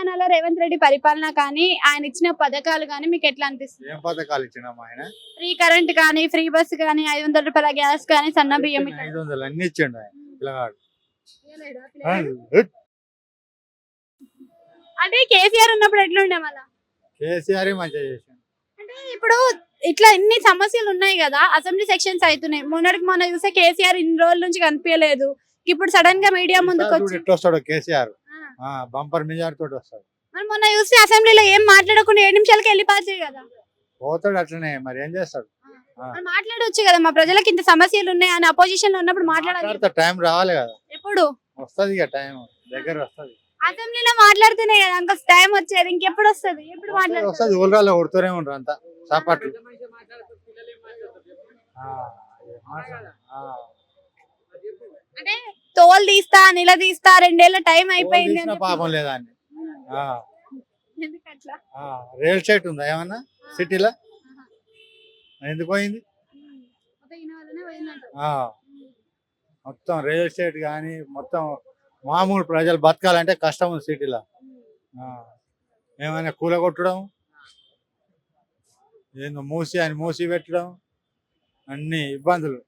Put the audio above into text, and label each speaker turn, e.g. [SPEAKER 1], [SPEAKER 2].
[SPEAKER 1] తెలంగాణలో రేవంత్ రెడ్డి పరిపాలన కానీ ఆయన ఇచ్చిన పథకాలు కానీ మీకు ఎట్లా అనిపిస్తుంది?
[SPEAKER 2] ఏం పథకాలు ఇచ్చినాం ఆయన?
[SPEAKER 1] ఫ్రీ కరెంట్ కానీ ఫ్రీ బస్ కానీ ఐదు వందల రూపాయల గ్యాస్ కానీ సన్న బియ్యం ఇట్లా.
[SPEAKER 2] ఐదు వందలు అన్ని ఇచ్చిండు ఆయన పిల్లగాడు.
[SPEAKER 1] అంటే కేసీఆర్ ఉన్నప్పుడు ఎట్లుండే మళ్ళా?
[SPEAKER 2] కేసీఆర్ మంచిగా చేసిండు.
[SPEAKER 1] అంటే ఇప్పుడు ఇట్లా ఇన్ని సమస్యలు ఉన్నాయి కదా అసెంబ్లీ సెక్షన్స్ అవుతున్నాయి మొన్నటికి మొన్న చూస్తే కేసీఆర్ ఇన్ని రోజుల నుంచి కనిపించలేదు. ఇప్పుడు సడన్గా మీడియా ముందుకు
[SPEAKER 2] ఈసారి
[SPEAKER 1] వచ్చి
[SPEAKER 2] ఎట్లా వస్తాడు కేసీఆర్. బంపర్ మెజార్ తోటి వస్తాడు.
[SPEAKER 1] మరి మొన్న చూస్తే అసెంబ్లీలో ఏం మాట్లాడకుండా ఏడు నిమిషాలకి వెళ్ళిపోవచ్చు కదా.
[SPEAKER 2] పోతాడు అట్లనే మరి ఏం చేస్తాడు.
[SPEAKER 1] మరి మాట్లాడవచ్చు కదా మా ప్రజలకు ఇంత సమస్యలు ఉన్నాయి అని అపోజిషన్లో ఉన్నప్పుడు మాట్లాడాలి.
[SPEAKER 2] మాట్లాడితే టైం రావాలి కదా.
[SPEAKER 1] ఎప్పుడు?
[SPEAKER 2] వస్తది ఇక టైం దగ్గర వస్తది.
[SPEAKER 1] అసెంబ్లీలో మాట్లాడుతూనే కదా అంత టైం వచ్చేది ఇంకెప్పుడు వస్తుంది? ఎప్పుడు మాట్లాడుతుంది?
[SPEAKER 2] వస్తది ఊళ్ళలో కొడుతూనే ఉంటారు అంతా చప్పట్లు ఆ, ఆ.
[SPEAKER 1] అంటే తోలు తీస్తా నిల తీస్తా రెండేళ్ళ టైం అయిపోయింది
[SPEAKER 2] పాపం లేదా అని ఆ,
[SPEAKER 1] చెప్పి. ఎందుకు అట్లా?
[SPEAKER 2] ఆ. రియల్ ఎస్టేట్ ఉందా ఏమన్నా? సిటీలో? ఎందుకు పోయింది? మొత్తం రియల్ ఎస్టేట్ కానీ మొత్తం మామూలు ప్రజలు బతకాలంటే కష్టం ఉంది సిటీలో. ఆ, ఏమైనా కూలగొట్టడం? ఏందో మూసి అని మూసి పెట్టడం? అన్ని ఇబ్బందులు.